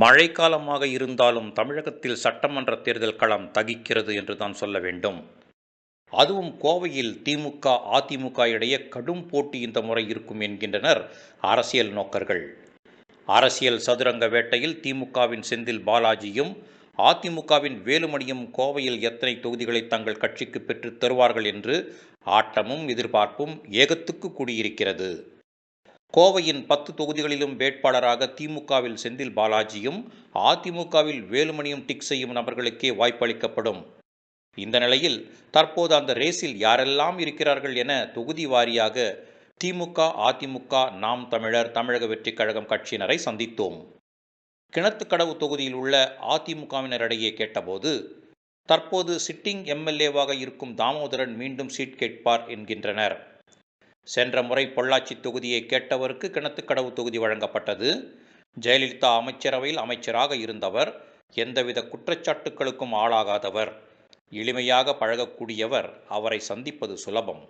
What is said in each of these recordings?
மழைக்காலமாக இருந்தாலும் தமிழகத்தில் சட்டமன்ற தேர்தல் களம் தகிக்கிறது என்று தான் சொல்ல வேண்டும். அதுவும் கோவையில் திமுக அதிமுக இடையே கடும் போட்டி இந்த முறை இருக்கும் என்கின்றனர் அரசியல் நோக்கர்கள். அரசியல் சதுரங்க வேட்டையில் திமுகவின் செந்தில் பாலாஜியும் அதிமுகவின் வேலுமணியும் கோவையில் எத்தனை தொகுதிகளை தங்கள் கட்சிக்கு பெற்றுத் தருவார்கள் என்று ஆட்டமும் எதிர்பார்ப்பும் ஏகத்துக்கு கூடியிருக்கிறது. கோவையின் பத்து தொகுதிகளிலும் வேட்பாளராக திமுகவில் செந்தில் பாலாஜியும் அதிமுகவில் வேலுமணியும் டிக் செய்யும் நபர்களுக்கே வாய்ப்பளிக்கப்படும். இந்த நிலையில் தற்போது அந்த ரேஸில் யாரெல்லாம் இருக்கிறார்கள் என தொகுதி வாரியாக திமுக அதிமுக நாம் தமிழர் தமிழக வெற்றிக் கழகம் கட்சியினரை சந்தித்தோம். கிணத்துக்கடவு தொகுதியில் உள்ள அதிமுகவினரிடையே கேட்டபோது தற்போது சிட்டிங் எம்எல்ஏவாக இருக்கும் தாமோதரன் மீண்டும் சீட் கேட்பார் என்கின்றனர். சென்ற முறை பொள்ளாச்சி தொகுதியை கேட்டவருக்கு கிணத்துக்கடவு தொகுதி வழங்கப்பட்டது. ஜெயலலிதா அமைச்சரவையில் அமைச்சராக இருந்தவர் எந்தவித குற்றச்சாட்டுகளுக்கும் ஆளாகாதவர். எளிமையாக பழகக்கூடியவர் அவரை சந்திப்பது சுலபம்.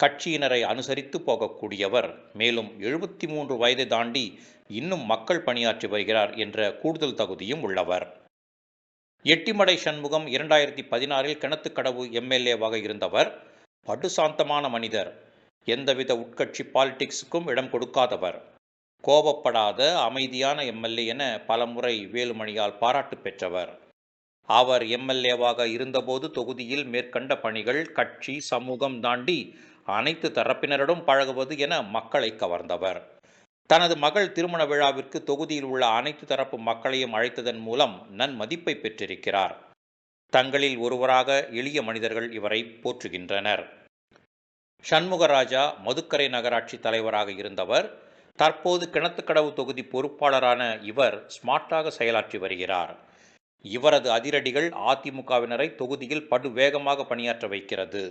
கட்சியினரை அனுசரித்து போகக்கூடியவர் மேலும் எழுபத்தி மூன்று வயதை தாண்டி இன்னும் மக்கள் பணியாற்றி வருகிறார் என்ற கூடுதல் தகுதியும் உள்ளவர். எட்டிமடை சண்முகம் இரண்டாயிரத்தி பதினாறில் கிணத்துக்கடவு எம்எல்ஏவாக இருந்தவர் படுசாந்தமான மனிதர். எந்தவித உட்கட்சி பாலிடிக்ஸுக்கும் இடம் கொடுக்காதவர். கோபப்படாத அமைதியான எம்எல்ஏ என பலமுறை வேலுமணியால் பாராட்டு பெற்றவர். அவர் எம்எல்ஏவாக இருந்தபோது தொகுதியில் மேற்கண்ட பணிகள் கட்சி சமூகம் தாண்டி அனைத்து தரப்பினரிடம் பழகுவது என மக்களை கவர்ந்தவர். தனது மகள் திருமண விழாவிற்கு தொகுதியில் உள்ள அனைத்து தரப்பு மக்களையும் அழைத்ததன் மூலம் நன்மதிப்பை பெற்றிருக்கிறார். தங்களில் ஒருவராக எளிய மனிதர்கள் இவரை போற்றுகின்றனர். சண்முகராஜா மதுக்கரை நகராட்சி தலைவராக இருந்தவர் தற்போது கிணத்துக்கடவு தொகுதி பொறுப்பாளரான இவர் ஸ்மார்ட்டாக செயலாற்றி வருகிறார். இவரது அதிரடிகள் அதிமுகவினரை தொகுதியில் படு வேகமாக பணியாற்ற வைக்கிறது.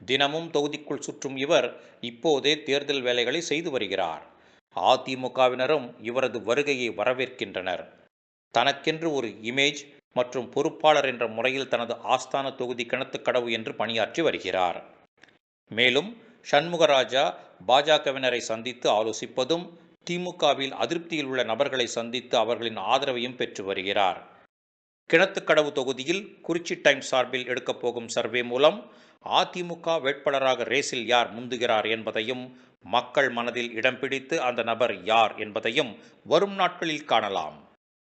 தினமும் தொகுதிக்குள் சுற்றும் இவர் இப்போதே தேர்தல் வேலைகளை செய்து வருகிறார். அதிமுகவினரும் இவரது வருகையை வரவேற்கின்றனர். தனக்கென்று ஒரு இமேஜ் மற்றும் பொறுப்பாளர் என்ற முறையில் தனது ஆஸ்தான தொகுதி கிணத்துக்கடவு என்று பணியாற்றி வருகிறார். மேலும் சண்முகராஜா பாஜகவினரை சந்தித்து ஆலோசிப்பதும் திமுகவில் அதிருப்தியில் உள்ள நபர்களை சந்தித்து அவர்களின் ஆதரவையும் பெற்று வருகிறார். கிணத்துக்கடவு தொகுதியில் குறிச்சி டைம் சார்பில் எடுக்கப் போகும் சர்வே மூலம் அதிமுக வேட்பாளராக ரேஸில் யார் முந்துகிறார் என்பதையும் மக்கள் மனதில் இடம் பிடித்து அந்த நபர் யார் என்பதையும் வரும் நாட்களில் காணலாம்.